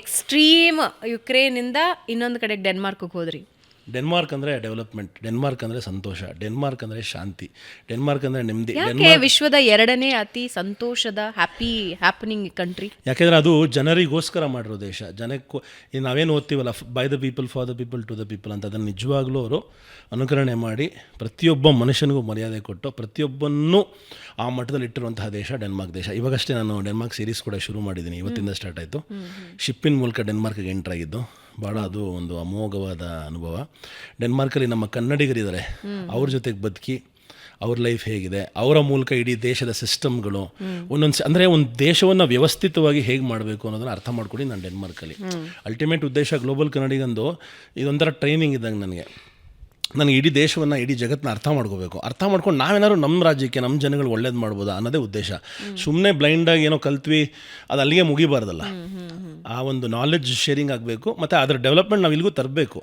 Extreme ಯುಕ್ರೇನಿಂದ ಇನ್ನೊಂದು ಕಡೆ ಡೆನ್ಮಾರ್ಕ್ಗೆ ಹೋದ್ರಿ. ಡೆನ್ಮಾರ್ಕ್ ಅಂದರೆ ಡೆವಲಪ್ಮೆಂಟ್ ಡೆನ್ಮಾರ್ಕ್ ಅಂದರೆ ಸಂತೋಷ ಡೆನ್ಮಾರ್ಕ್ ಅಂದರೆ ಶಾಂತಿ ಡೆನ್ಮಾರ್ಕ್ ಅಂದರೆ ನೆಮ್ಮದಿ ಯಾಕೆ ವಿಶ್ವದ ಎರಡನೇ ಅತಿ ಸಂತೋಷದ ಹ್ಯಾಪಿ ಹ್ಯಾಪನಿಂಗ್ ಕಂಟ್ರಿ ಯಾಕೆಂದರೆ ಅದು ಜನರಿಗೋಸ್ಕರ ಮಾಡಿರೋ ದೇಶ. ಜನಕ್ಕೂ ಈ ನಾವೇನು ಓದ್ತೀವಲ್ಲ by the people for the people to the people ಅಂತ ಅದನ್ನು ನಿಜವಾಗ್ಲೂ ಅವರು ಅನುಕರಣೆ ಮಾಡಿ ಪ್ರತಿಯೊಬ್ಬ ಮನುಷ್ಯನಿಗೂ ಮರ್ಯಾದೆ ಕೊಟ್ಟು ಪ್ರತಿಯೊಬ್ಬನ್ನೂ ಆ ಮಟ್ಟದಲ್ಲಿ ಇಟ್ಟಿರುವಂತಹ ದೇಶ ಡೆನ್ಮಾರ್ಕ್ ದೇಶ. ಇವಾಗಷ್ಟೇ ನಾನು ಡೆನ್ಮಾರ್ಕ್ ಸೀರೀಸ್ ಕೂಡ ಶುರು ಮಾಡಿದ್ದೀನಿ. ಇವತ್ತಿಂದ ಸ್ಟಾರ್ಟ್ ಆಯಿತು. ಶಿಪ್ಪಿನ ಮೂಲಕ ಡೆನ್ಮಾರ್ಕ್ಗೆ ಎಂಟ್ರಾಗಿದ್ದು ಭಾಳ ಅದು ಒಂದು ಅಮೋಘವಾದ ಅನುಭವ. ಡೆನ್ಮಾರ್ಕಲ್ಲಿ ನಮ್ಮ ಕನ್ನಡಿಗರಿದ್ದಾರೆ. ಅವ್ರ ಜೊತೆಗೆ ಬದುಕಿ ಅವ್ರ ಲೈಫ್ ಹೇಗಿದೆ, ಅವರ ಮೂಲಕ ಇಡೀ ದೇಶದ ಸಿಸ್ಟಮ್ಗಳು ಒಂದೊಂದು ಅಂದರೆ ಒಂದು ದೇಶವನ್ನು ವ್ಯವಸ್ಥಿತವಾಗಿ ಹೇಗೆ ಮಾಡಬೇಕು ಅನ್ನೋದನ್ನ ಅರ್ಥ ಮಾಡ್ಕೊಡಿ ನಾನು ಡೆನ್ಮಾರ್ಕಲ್ಲಿ. ಅಲ್ಟಿಮೇಟ್ ಉದ್ದೇಶ ಗ್ಲೋಬಲ್ ಕನ್ನಡಿಗಂದು ಇದೊಂಥರ ಟ್ರೈನಿಂಗ್ ಇದ್ದಂಗೆ ನನಗೆ. ನನಗೆ ಇಡೀ ದೇಶವನ್ನು, ಇಡೀ ಜಗತ್ತನ್ನ ಅರ್ಥ ಮಾಡ್ಕೋಬೇಕು. ಅರ್ಥ ಮಾಡ್ಕೊಂಡು ನಾವೇನಾದ್ರು ನಮ್ಮ ರಾಜ್ಯಕ್ಕೆ ನಮ್ಮ ಜನಗಳು ಒಳ್ಳೇದು ಮಾಡ್ಬೋದಾ ಅನ್ನೋದೇ ಉದ್ದೇಶ. ಸುಮ್ಮನೆ ಬ್ಲೈಂಡಾಗಿ ಏನೋ ಕಲ್ತ್ವಿ, ಅದು ಅಲ್ಲಿಗೆ ಮುಗಿಬಾರ್ದಲ್ಲ. ಆ ಒಂದು ನಾಲೆಡ್ಜ್ ಶೇರಿಂಗ್ ಆಗಬೇಕು ಮತ್ತು ಅದರ ಡೆವಲಪ್ಮೆಂಟ್ ನಾವು ಇಲ್ಲಿಗೂ ತರಬೇಕು.